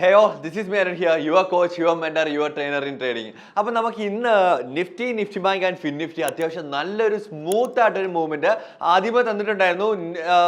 Hey this is Meran here your coach your mentor your trainer in trading അപ്പോൾ നമുക്ക് ഇന്ന് nifty nifty bank and fin nifty അത്യാവശ്യം നല്ലൊരു smooth ആയിട്ടൊരു movement ആദ്യമേ തന്നിട്ടുണ്ടായിരുന്നു.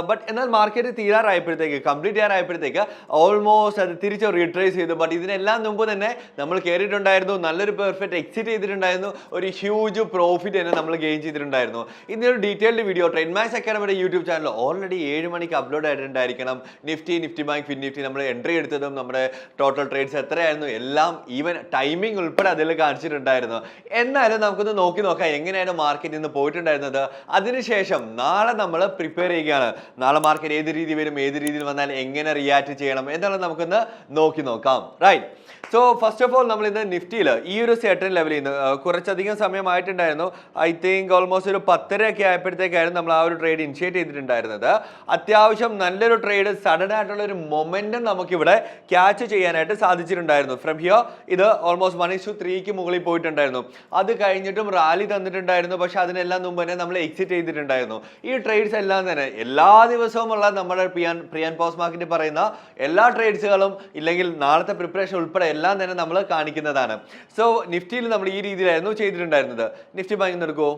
ബട്ട് എന്നാൽ മാർക്കറ്റ് തീരാറായപ്പോഴത്തേക്ക് കംപ്ലീറ്റ് ചെയ്യാറായപ്പോഴത്തേക്ക് ഓൾമോസ്റ്റ് അത് തിരിച്ച് റീട്രേസ് ചെയ്തു. ബട്ട് ഇതിനെല്ലാം മുമ്പ് തന്നെ നമ്മൾ കയറിയിട്ടുണ്ടായിരുന്നു നല്ലൊരു പെർഫെക്റ്റ് എക്സിറ്റ് ചെയ്തിട്ടുണ്ടായിരുന്നു. ഒരു ഹ്യൂജ് പ്രോഫിറ്റ് തന്നെ നമ്മൾ ഗെയിൻ ചെയ്തിട്ടുണ്ടായിരുന്നു. ഇന്നൊരു ഡീറ്റെയിൽഡ് വീഡിയോ ട്രെയിൻ മാക്സ് അക്കാഡമിയുടെ യൂട്യൂബ് ചാനൽ ഓൾറെഡി ഏഴ് മണിക്ക് upload ആയിട്ടുണ്ടായിരിക്കണം. Nifty nifty bank fin nifty നമ്മൾ എൻട്രി എടുത്തതും നമ്മുടെ ടോട്ടൽ ട്രേഡ്സ് എത്രയായിരുന്നു? എല്ലാം ഈവൻ ടൈമിംഗ് ഉൾപ്പെടെ അതിൽ കാണിച്ചിട്ടുണ്ടായിരുന്നു. എന്നാലും നമുക്കൊന്ന് നോക്കി നോക്കാം എങ്ങനെയാണ് മാർക്കറ്റ് ഇന്ന് പോയിട്ടുണ്ടായിരുന്നത്. അതിനുശേഷം നാളെ നമ്മൾ പ്രിപ്പയർ ചെയ്യുകയാണ്. നാളെ മാർക്കറ്റ് ഏത് രീതി വരും ഏത് രീതിയിൽ വന്നാൽ എങ്ങനെ റിയാക്ട് ചെയ്യണം എന്നുള്ളത് നമുക്കൊന്ന് നോക്കി നോക്കാം. Right so first of all നമ്മൾ ഇന്ന് നിഫ്റ്റിയിൽ ഈ ഒരു സെർട്ടൺ ലെവലിൽ നിന്ന് കുറച്ചധികം സമയമായിട്ടുണ്ടായിരുന്നു. ഐ തിങ്ക് ഓൾമോസ്റ്റ് ഒരു പത്തര ഒക്കെ ആയപ്പോഴത്തേക്കായിരുന്നു നമ്മൾ ആ ഒരു ട്രേഡ് ഇനിഷ്യേറ്റ് ചെയ്തിട്ടുണ്ടായിരുന്നത്. അത്യാവശ്യം നല്ലൊരു ട്രേഡ് സഡൻ ആയിട്ടുള്ള ഒരു മൊമെന്റം നമുക്കിവിടെ ക്യാച്ച് ചെയ്യാനായിട്ട് സാധിച്ചിട്ടുണ്ടായിരുന്നു. ഫ്രം ഹിയർ ഇത് ഓൾമോസ്റ്റ് വൺ ഇഷ്യൂ ത്രീക്ക് മുകളിൽ പോയിട്ടുണ്ടായിരുന്നു. അത് കഴിഞ്ഞിട്ടും റാലി തന്നിട്ടുണ്ടായിരുന്നു. പക്ഷെ അതിനെല്ലാം മുമ്പ് തന്നെ നമ്മൾ എക്സിറ്റ് ചെയ്തിട്ടുണ്ടായിരുന്നു. ഈ ട്രേഡ്സ് എല്ലാം തന്നെ എല്ലാ ദിവസവും ഉള്ള നമ്മുടെ പ്രിയാൻ പ്രിയാൻ പോസ്റ്റ് മാർക്കറ്റ് പറയുന്ന എല്ലാ ട്രേഡ്സുകളും ഇല്ലെങ്കിൽ നാളത്തെ പ്രിപ്പറേഷൻ ഉൾപ്പെടെ എല്ലാം തന്നെ നമ്മൾ കാണിക്കുന്നതാണ്. സോ നിഫ്റ്റിയിൽ നമ്മൾ ഈ രീതിയിലായിരുന്നു ചെയ്തിട്ടുണ്ടായിരുന്നത്. നിഫ്റ്റി ബാങ്ക് എടുക്കുമോ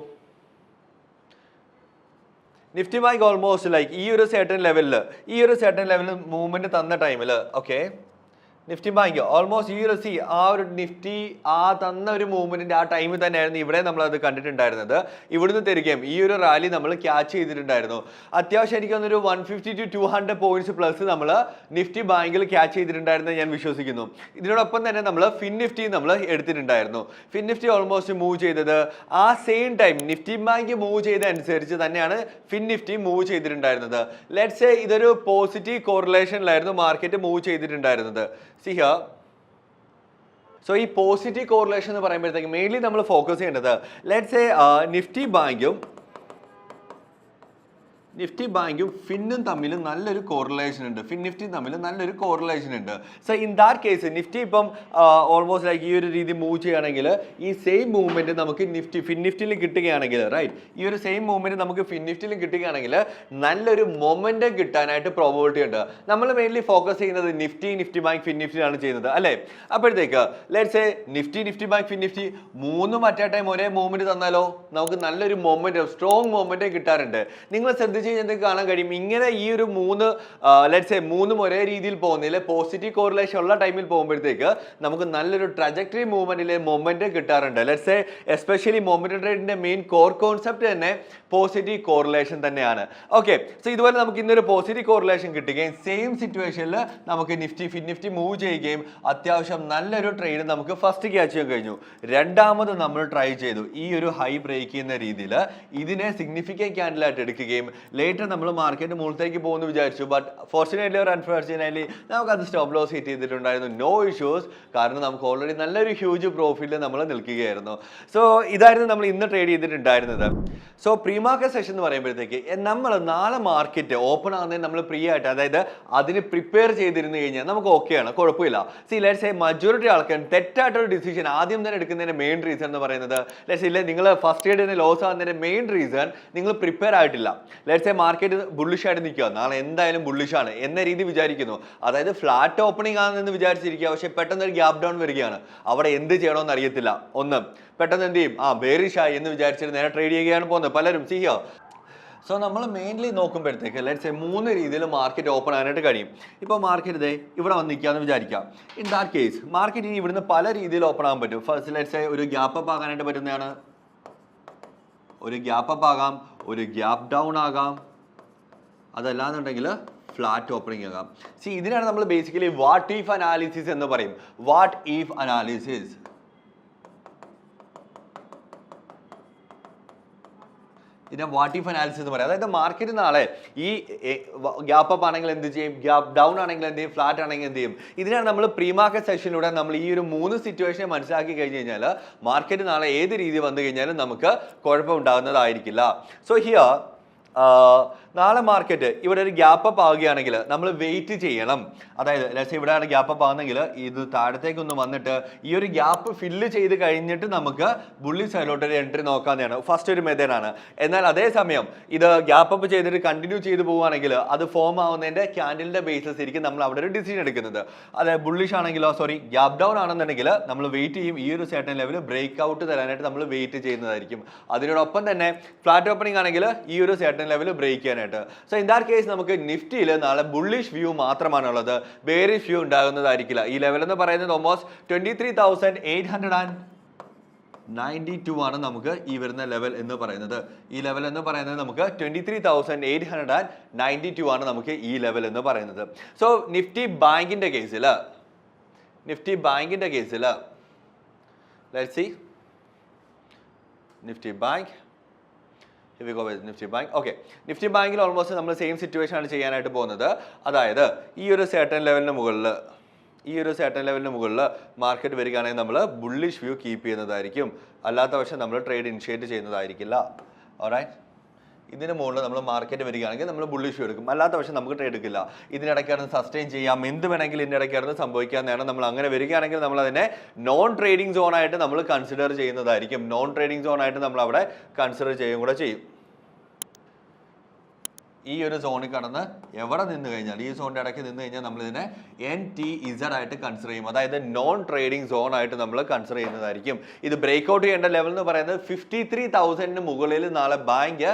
നിഫ്റ്റി ബാങ്ക് ഓൾമോസ്റ്റ് ലൈക്ക് ഈ ഒരു സെർട്ടൺ ലെവലിൽ ഈ ഒരു സെർട്ടൺ ലെവലിൽ മൂവ്മെന്റ് തന്ന ടൈമിൽ ഓക്കെ നിഫ്റ്റി ബാങ്ക്. ഓൾമോസ്റ്റ് ഈ ഒരു സി ആ ഒരു നിഫ്റ്റി ആ തന്ന ഒരു മൂവ്മെന്റിന്റെ ആ ടൈമിൽ തന്നെയായിരുന്നു ഇവിടെ നമ്മൾ അത് കണ്ടിട്ടുണ്ടായിരുന്നത്. ഇവിടുന്ന് തിരികെയും ഈ ഒരു റാലി നമ്മൾ ക്യാച്ച് ചെയ്തിട്ടുണ്ടായിരുന്നു. അത്യാവശ്യം എനിക്ക് തോന്നുന്നു ഒരു one fifty two two hundred points plus നമ്മൾ നിഫ്റ്റി ബാങ്കിൽ ക്യാച്ച് ചെയ്തിട്ടുണ്ടായിരുന്നു ഞാൻ വിശ്വസിക്കുന്നു. ഇതിനോടൊപ്പം തന്നെ നമ്മൾ ഫിൻ നിഫ്റ്റി നമ്മൾ എടുത്തിട്ടുണ്ടായിരുന്നു. ഫിൻ നിഫ്റ്റി ഓൾമോസ്റ്റ് മൂവ് ചെയ്തത് ആ same time nifty bank move ചെയ്ത അനുസരിച്ച് തന്നെയാണ് ഫിൻ നിഫ്റ്റി മൂവ് ചെയ്തിട്ടുണ്ടായിരുന്നത്. ലെറ്റ്സ് ഇതൊരു പോസിറ്റീവ് കോറിലേഷനിലായിരുന്നു മാർക്കറ്റ് മൂവ് ചെയ്തിട്ടുണ്ടായിരുന്നത്. സി ഹിയർ സോ ഈ പോസിറ്റീവ് കോറിലേഷൻ എന്ന് പറയുമ്പോഴത്തേക്ക് മെയിൻലി നമ്മൾ ഫോക്കസ് ചെയ്യേണ്ടത് ലെറ്റ്സ് എ നിഫ്റ്റി ബാങ്കും നിഫ്റ്റി ബാങ്കും ഫിന്നും തമ്മിൽ നല്ലൊരു കോറിലേഷൻ ഉണ്ട്. ഫിൻ നിഫ്റ്റിയും തമ്മിൽ നല്ലൊരു കോറിലേഷൻ ഉണ്ട്. So in that case Nifty ഇപ്പം ഓൾമോസ്റ്റ് ലൈക്ക് ഈ ഒരു രീതി മൂവ് ചെയ്യുകയാണെങ്കിൽ ഈ സെയിം മൂവ്മെന്റ് നമുക്ക് നിഫ്റ്റി ഫിൻ നിഫ്റ്റിയിൽ കിട്ടുകയാണെങ്കിൽ റൈറ്റ് ഈ ഒരു സെയിം മൂവ്മെന്റ് നമുക്ക് ഫിൻ നിഫ്റ്റിയിലും കിട്ടുകയാണെങ്കിൽ നല്ലൊരു മൊമെന്റ് കിട്ടാനായിട്ട് പ്രോബിലിറ്റി ഉണ്ട്. നമ്മൾ മെയിൻലി ഫോക്കസ് ചെയ്യുന്നത് നിഫ്റ്റി നിഫ്റ്റി ബാങ്ക് ഫിൻ നിഫ്റ്റിയിലാണ് ചെയ്യുന്നത് അല്ലേ? അപ്പോഴത്തേക്ക് let's a nifty nifty bank fin nifty മൂന്നും അറ്റ് ടൈം ഒരേ മൂവ്മെന്റ് തന്നാലോ? നമുക്ക് നല്ലൊരു മൊമെന്റ് സ്ട്രോങ് മൊമെന്റ് കിട്ടാറുണ്ട്. നിങ്ങൾ ശ്രദ്ധിച്ച് കഴിഞ്ഞാൽ കാണാൻ കഴിയും. ഇങ്ങനെ ഈ ഒരു മൂന്ന് ലെറ്റ്സ് മൂന്നും ഒരേ രീതിയിൽ പോകുന്നില്ല പോസിറ്റീവ് കോറിലേഷൻ ഉള്ള ടൈമിൽ പോകുമ്പോഴത്തേക്ക് നമുക്ക് നല്ലൊരു ട്രജക്ടറി മൂവ്മെന്റിലെ മൊമെന്റ് കിട്ടാറുണ്ട്. ലെറ്റ്സ് എസ്പെഷ്യലി മൊമെന്റ് ട്രേഡിന്റെ മെയിൻ കോർ കോൺസെപ്റ്റ് തന്നെ പോസിറ്റീവ് കോറിലേഷൻ തന്നെയാണ്. ഓക്കെ സോ ഇതുപോലെ നമുക്ക് ഇന്നൊരു പോസിറ്റീവ് കോറിലേഷൻ കിട്ടുകയും സെയിം സിറ്റുവേഷനിൽ നമുക്ക് നിഫ്റ്റി ഫിൻ നിഫ്റ്റി മൂവ് ചെയ്യുകയും അത്യാവശ്യം നല്ലൊരു ട്രേഡ് നമുക്ക് ഫസ്റ്റ് ക്യാച്ച് ചെയ്യാൻ കഴിഞ്ഞു. രണ്ടാമത് നമ്മൾ ട്രൈ ചെയ്തു ഈ ഒരു ഹൈ ബ്രേക്ക് ചെയ്യുന്ന രീതിയിൽ ഇതിനെ സിഗ്നിഫിക്കൻ ക്യാൻഡിലായിട്ട് എടുക്കുകയും ലേറ്റർ നമ്മൾ മാർക്കറ്റ് മുകളിലേക്ക് പോകുമെന്ന് വിചാരിച്ചു. ബട്ട് ഫോർച്ചുനേറ്റ്ലി ഒരു അൺഫോർച്ചുനേറ്റ്ലി നമുക്ക് അത് സ്റ്റോപ്പ് ലോസ് ഹിറ്റ് ചെയ്തിട്ടുണ്ടായിരുന്നു. നോ ഇഷ്യൂസ് കാരണം നമുക്ക് ഓൾറെഡി നല്ലൊരു ഹ്യൂജ് പ്രോഫിറ്റിൽ നമ്മൾ നിൽക്കുകയായിരുന്നു. സോ ഇതായിരുന്നു നമ്മൾ ഇന്ന് ട്രേഡ് ചെയ്തിട്ടുണ്ടായിരുന്നത്. സോ പ്രീ മാർക്കറ്റ് സെഷൻ എന്ന് പറയുമ്പോഴത്തേക്ക് നമ്മൾ നാളെ മാർക്കറ്റ് ഓപ്പൺ ആകുന്നതിന് നമ്മൾ പ്രീ ആയിട്ട് അതായത് അതിന് പ്രിപ്പയർ ചെയ്തിരുന്നു കഴിഞ്ഞാൽ നമുക്ക് ഓക്കെയാണ് കുഴപ്പമില്ല. സി ലെറ്റ്സ് എ മജോറിറ്റി ആൾക്കാർ തെറ്റായിട്ടൊരു ഡിസിഷൻ ആദ്യം തന്നെ എടുക്കുന്നതിന്റെ മെയിൻ റീസൺ എന്ന് പറയുന്നത് ലെറ്റ്സ് ഇല്ല നിങ്ങൾ ഫസ്റ്റ് എയ്ഡിന് ലോസ് ആകുന്നതിന്റെ മെയിൻ റീസൺ നിങ്ങൾ പ്രിപ്പയർ ആയിട്ടില്ല. ലെറ്റ്സ് എ മാർക്കറ്റ് ബുള്ളിഷ് ആയിട്ട് നിൽക്കുക നാളെ എന്തായാലും ബുള്ളിഷാണ് എന്ന രീതി വിചാരിക്കുന്നു. അതായത് ഫ്ലാറ്റ് ഓപ്പണിംഗ് ആണെന്ന് വിചാരിച്ചിരിക്കുക പക്ഷെ പെട്ടെന്ന് ഒരു ഗ്യാപ് ഡൗൺ വരികയാണ്. അവിടെ എന്ത് ചെയ്യണമെന്ന് അറിയത്തില്ല. ഒന്ന് പെട്ടെന്ന് എന്ത് ചെയ്യും? ആ ബേറിഷായി എന്ന് വിചാരിച്ചിട്ട് നേരെ ട്രേഡ് ചെയ്യുകയാണ് പോകുന്നത്. പലരും ചെയ്യുക സോ നമ്മൾ മെയിൻലി നോക്കുമ്പോഴത്തേക്ക് ലെറ്റ്സ് മൂന്ന് രീതിയിൽ മാർക്കറ്റ് ഓപ്പൺ ആകാനായിട്ട് കഴിയും. ഇപ്പോൾ മാർക്കറ്റ് ഇതേ ഇവിടെ വന്ന് നിൽക്കുകയെന്ന് വിചാരിക്കാം. ഇൻ ദാറ്റ് കേസ് മാർക്കറ്റ് ഇനി ഇവിടുന്ന് പല രീതിയിൽ ഓപ്പൺ ആകാൻ പറ്റും. ഫസ്റ്റ് ലെറ്റ്സ് ഒരു ഗ്യാപ്പ് അപ്പ് ആകാനായിട്ട് പറ്റുന്നതാണ്. ഒരു ഗ്യാപ്പ് അപ്പ് ആകാം. ഒരു ഗ്യാപ് ഡൗൺ ആകാം. അതല്ലാന്നുണ്ടെങ്കിൽ ഫ്ലാറ്റ് ഓപ്പണിംഗ് ആകാം. സി ഇതിനാണ് നമ്മൾ ബേസിക്കലി വാട്ട് ഈഫ് അനാലിസിസ് എന്ന് പറയും. വാട്ട് ഈഫ് അനാലിസിസ് ഇതിനെ വാട്ടിഫ് അനാലിസിസ് എന്ന് പറയാം. അതായത് മാർക്കറ്റ് നാളെ ഈ ഗ്യാപ്പ് അപ്പ് ആണെങ്കിൽ എന്ത് ചെയ്യും? ഗ്യാപ്പ് ഡൗൺ ആണെങ്കിൽ എന്ത് ചെയ്യും? ഫ്ലാറ്റ് ആണെങ്കിൽ എന്ത് ചെയ്യും? ഇതിനാണ് നമ്മൾ പ്രീ മാർക്കറ്റ് സെഷനിലൂടെ നമ്മൾ ഈ ഒരു മൂന്ന് സിറ്റുവേഷനെ മനസ്സിലാക്കി കഴിഞ്ഞ് കഴിഞ്ഞാൽ മാർക്കറ്റ് നാളെ ഏത് രീതി വന്നു കഴിഞ്ഞാലും നമുക്ക് കുഴപ്പമുണ്ടാകുന്നതായിരിക്കില്ല സോ ഹിയർ നാളെ മാർക്കറ്റ് ഇവിടെ ഒരു ഗ്യാപ്പ് അപ്പ് ആവുകയാണെങ്കിൽ നമ്മൾ വെയിറ്റ് ചെയ്യണം. അതായത് ലക്ഷ ഇവിടെയാണ് ഗ്യാപ്പ് അപ്പ് ആവുന്നെങ്കിൽ ഇത് താഴത്തേക്കൊന്ന് വന്നിട്ട് ഈ ഒരു ഗ്യാപ്പ് ഫില്ല് ചെയ്ത് കഴിഞ്ഞിട്ട് നമുക്ക് ബുള്ളി സൈഡിലോട്ട് ഒരു എൻട്രി നോക്കാവുന്നതാണ്. ഫസ്റ്റ് ഒരു മെത്തേഡാണ് എന്നാൽ അതേസമയം ഇത് ഗ്യാപ്പ് അപ്പ് ചെയ്തിട്ട് കണ്ടിന്യൂ ചെയ്ത് പോവുകയാണെങ്കിൽ അത് ഫോം ആവുന്നതിന്റെ ക്യാൻഡിലിന്റെ ബേസിസ് ആയിരിക്കും നമ്മൾ അവിടെ ഒരു ഡിസിഷൻ എടുക്കുന്നത്. അതായത് ബുള്ളിഷ് ആണെങ്കിലോ സോറി ഗ്യാപ്പ് ഡൗൺ ആണെന്നുണ്ടെങ്കിൽ നമ്മൾ വെയിറ്റ് ചെയ്യും. ഈ ഒരു സെർട്ടൺ ലെവൽ ബ്രേക്ക് ഔട്ട് തരാനായിട്ട് നമ്മൾ വെയിറ്റ് ചെയ്യുന്നതായിരിക്കും. അതിനോടൊപ്പം തന്നെ ഫ്ലാറ്റ് ഓപ്പണിംഗ് ആണെങ്കിൽ ഈ ഒരു സെർട്ടൺ ലെവൽ ബ്രേക്ക് ചെയ്യാനായിട്ട് സോ ഇൻ ദാറ്റ് കേസ് നമുക്ക് നിഫ്റ്റിയിൽ നാളെ ബുള്ളിഷ് വ്യൂ മാത്രമാണുള്ളത്. ബേറിഷ് വ്യൂ ഉണ്ടാകുന്നതായിരിക്കില്ല. ഈ ലെവൽ എന്ന് പറയുന്നത് almost twenty three thousand eight hundred and ninety two ആണ് നമുക്ക് ഈ വരുന്ന ലെവൽ എന്ന് പറയുന്നത്. ഈ ലെവൽ എന്ന് പറയുന്നത് നമുക്ക് twenty three thousand eight hundred and ninety two ആണ് നമുക്ക് ഈ ലെവൽ എന്ന് പറയുന്നത്. സോ നിഫ്റ്റി ബാങ്കിന്റെ കേസിൽ നിഫ്റ്റി ബാങ്കിന്റെ കേസിൽ let see Nifty bank we go with Nifty bank okay Nifty ബാങ്കിൽ ഓൾമോസ്റ്റ് നമ്മൾ സെയിം സിറ്റുവേഷൻ ആണ് ചെയ്യാനായിട്ട് പോകുന്നത്. അതായത് ഈ ഒരു സേട്ടൻ ലെവലിന് മുകളിൽ ഈ ഒരു സേട്ടൻ ലെവലിന് മുകളിൽ മാർക്കറ്റ് വരികയാണെങ്കിൽ നമ്മൾ ബുള്ളിഷ് വ്യൂ കീപ്പ് ചെയ്യുന്നതായിരിക്കും. അല്ലാത്ത പക്ഷം നമ്മൾ ട്രേഡ് ഇനിഷ്യേറ്റ് ചെയ്യുന്നതായിരിക്കില്ല. ഓറൈറ്റ് ഇതിന് മുകളിൽ നമ്മൾ മാർക്കറ്റ് വരികയാണെങ്കിൽ നമ്മൾ ബുള്ളിഷ് വ്യൂ എടുക്കും. അല്ലാത്ത പക്ഷം നമുക്ക് ട്രേഡ് എടുക്കില്ല. ഇതിനിടയ്ക്കാണ് സസ്റ്റെയിൻ ചെയ്യാം. എന്ത് വേണമെങ്കിലും ഇതിനിടയ്ക്കാണ് നേരം നമ്മൾ അങ്ങനെ വരികയാണെങ്കിൽ നമ്മൾ അതിനെ നോൺ ട്രേഡിംഗ് സോൺ ആയിട്ട് നമ്മൾ കൺസിഡർ ചെയ്യുന്നതായിരിക്കും. നോൺ ട്രേഡിംഗ് സോൺ ആയിട്ട് നമ്മൾ അവിടെ കൺസിഡർ ചെയ്യുകയും കൂടെ ചെയ്യും. ഈ ഒരു സോണിൽ കടന്ന് എവിടെ നിന്ന് കഴിഞ്ഞാൽ ഈ സോണിന്റെ ഇടയ്ക്ക് നിന്ന് കഴിഞ്ഞാൽ നമ്മൾ ഇതിനെ എൻ ടി ഇസഡ് ആയിട്ട് കൺസിഡർ ചെയ്യും. അതായത് നോൺ ട്രേഡിംഗ് സോൺ ആയിട്ട് നമ്മൾ കൺസിഡർ ചെയ്യുന്നതായിരിക്കും. ഇത് ബ്രേക്ക് ഔട്ട് ചെയ്യേണ്ട ലെവൽ എന്ന് പറയുന്നത് ഫിഫ്റ്റി ത്രീ തൗസൻഡിന് മുകളിൽ നാളെ ബാങ്ക്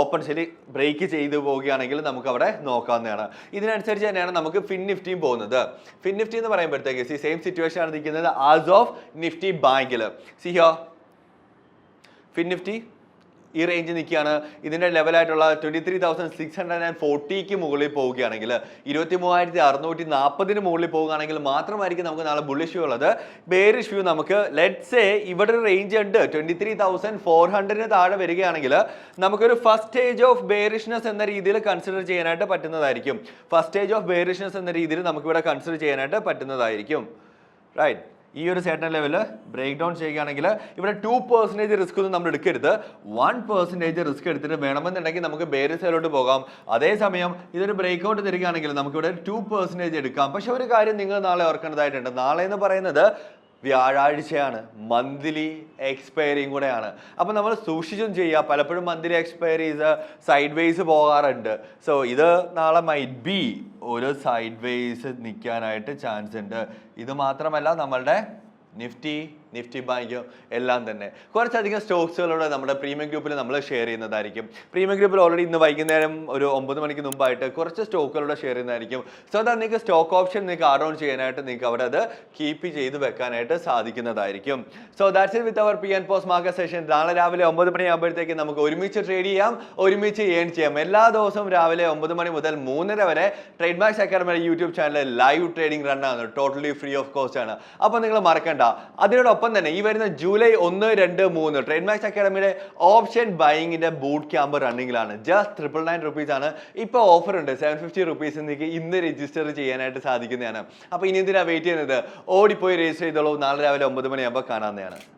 ഓപ്പൺ ശരി ബ്രേക്ക് ചെയ്ത് പോവുകയാണെങ്കിൽ നമുക്ക് അവിടെ നോക്കാവുന്നതാണ്. ഇതിനനുസരിച്ച് തന്നെയാണ് നമുക്ക് ഫിൻ നിഫ്റ്റിയും പോകുന്നത്. ഫിൻ നിഫ്റ്റി എന്ന് പറയുമ്പോഴത്തേക്ക് സി സെയിം സിറ്റുവേഷൻ ആണ് നിൽക്കുന്നത് ആസ് ഓഫ് നിഫ്റ്റി ബാങ്കിൽ സിഹോ ഫിൻ നിഫ്റ്റി ഈ റേഞ്ച് നിൽക്കുകയാണ്. ഇതിന്റെ ലെവലായിട്ടുള്ള twenty three thousand six hundred and ഫോർട്ടിക്ക് മുകളിൽ പോവുകയാണെങ്കിൽ ഇരുപത്തി മൂവായിരത്തി അറുന്നൂറ്റി നാൽപ്പതിന് മുകളിൽ പോവുകയാണെങ്കിൽ മാത്രമായിരിക്കും നമുക്ക് നാളെ ബുള്ളിഷ് വ്യൂ ഉള്ളത്. ബേരിഷ് വ്യൂ നമുക്ക് ലെറ്റ്സേ ഇവിടെ ഒരു റേഞ്ച് ഉണ്ട് ട്വന്റി ത്രീ തൗസൻഡ് ഫോർ ഹൺഡ്രഡിന് താഴെ വരികയാണെങ്കിൽ നമുക്കൊരു ഫസ്റ്റ് സ്റ്റേജ് ഓഫ് ബേറിഷ്നെസ് എന്ന രീതിയിൽ കൺസിഡർ ചെയ്യാനായിട്ട് പറ്റുന്നതായിരിക്കും. ഫസ്റ്റ് സ്റ്റേജ് ഓഫ് ബേറിഷ്നെസ് എന്ന രീതിയിൽ നമുക്കിവിടെ കൺസിഡർ ചെയ്യാനായിട്ട് പറ്റുന്നതായിരിക്കും. റൈറ്റ് ഈ ഒരു സെർട്ടൺ ലെവൽ ബ്രേക്ക് ഡൗൺ ചെയ്യുകയാണെങ്കിൽ ഇവിടെ ടു പെർസെന്റേജ് റിസ്ക് ഒന്നും നമ്മൾ എടുക്കരുത്. വൺ പെർസെന്റേജ് റിസ്ക് എടുത്തിട്ട് വേണമെന്നുണ്ടെങ്കിൽ നമുക്ക് ബേരി സൈഡിലോട്ട് പോകാം. അതേസമയം ഇതൊരു ബ്രേക്ക് ഔട്ട് തരികയാണെങ്കിൽ നമുക്കിവിടെ ടു പെർസെന്റേജ് എടുക്കാം. പക്ഷെ ഒരു കാര്യം നിങ്ങൾ നാളെ ഓർക്കേണ്ടതായിട്ടുണ്ട്. നാളെ എന്ന് പറയുന്നത് വ്യാഴാഴ്ചയാണ്. മന്ത്ലി എക്സ്പയറിയും കൂടെയാണ്. അപ്പോൾ നമ്മൾ സൂക്ഷിച്ചും ചെയ്യുക പലപ്പോഴും മന്ത്ലി എക്സ്പയറീസ് സൈഡ് വേസ് പോകാറുണ്ട്. സോ ഇത് നാളെ മൈറ്റ് ബി ഒരു സൈഡ് വേസ് നിൽക്കാനായിട്ട് ചാൻസ് ഉണ്ട്. ഇത് മാത്രമല്ല നമ്മളുടെ നിഫ്റ്റി നിഫ്റ്റി ബാങ്ക് എല്ലാം തന്നെ. കുറച്ചധികം സ്റ്റോക്സുകളോട് നമ്മുടെ പ്രീമിയം ഗ്രൂപ്പിൽ നമ്മൾ ഷെയർ ചെയ്യുന്നതായിരിക്കും. പ്രീമിയം ഗ്രൂപ്പിൽ ഓൾറെഡി ഇന്ന് വൈകുന്നേരം ഒരു ഒമ്പത് മണിക്ക് മുമ്പായിട്ട് കുറച്ച് സ്റ്റോക്കുകളോട് ഷെയർ ചെയ്യുന്നതായിരിക്കും. സോ അതാ നിങ്ങൾക്ക് സ്റ്റോക്ക് ഓപ്ഷൻ നിങ്ങൾക്ക് ആഡ് ഓൺ ചെയ്യാനായിട്ട് നിങ്ങൾക്ക് അവിടെ അത് കീപ്പ് ചെയ്ത് വെക്കാനായിട്ട് സാധിക്കുന്നതായിരിക്കും. So that's it with our P N post market session നാളെ രാവിലെ ഒമ്പത് മണിയാകുമ്പോഴത്തേക്ക് നമുക്ക് ഒരുമിച്ച് ട്രേഡ് ചെയ്യാം ഒരുമിച്ച് ഏൺ ചെയ്യാം. എല്ലാ ദിവസവും രാവിലെ ഒമ്പത് മണി മുതൽ മൂന്നര വരെ ട്രേഡ് മാക്സ് അക്കാഡമിയുടെ യൂട്യൂബ് ചാനലിൽ ലൈവ് ട്രേഡിംഗ് റൺ ആണ്. ടോട്ടലി ഫ്രീ ഓഫ് കോസ്റ്റ് ആണ്. അപ്പോൾ നിങ്ങൾ മറക്കണ്ട. അതിനോടൊപ്പം തന്നെ ഈ വരുന്ന ജൂലൈ ഒന്ന് രണ്ട് മൂന്ന് ട്രേഡ് മാക്സ് അക്കാഡമിയുടെ ഓപ്ഷൻ ബൈങ്ങിന്റെ ബൂട്ട് ക്യാമ്പ് റണ്ണിങ്ങിലാണ് ജസ്റ്റ് ട്രിപ്പിൾ നയൻ റുപ്പീസ് ആണ്. ഇപ്പോൾ ഓഫർ ഉണ്ട്. സെവൻ ഫിഫ്റ്റി റുപ്പീസ് ഇന്ന് രജിസ്റ്റർ ചെയ്യാനായിട്ട് സാധിക്കുന്നതാണ്. അപ്പോൾ ഇനി എന്തിനാണ് വെയിറ്റ് ചെയ്യുന്നത്? ഓടിപ്പോയി രജിസ്റ്റർ ചെയ്തോളൂ. നാളെ രാവിലെ ഒമ്പത് മണിയാകുമ്പോൾ കാണാവുന്നതാണ്.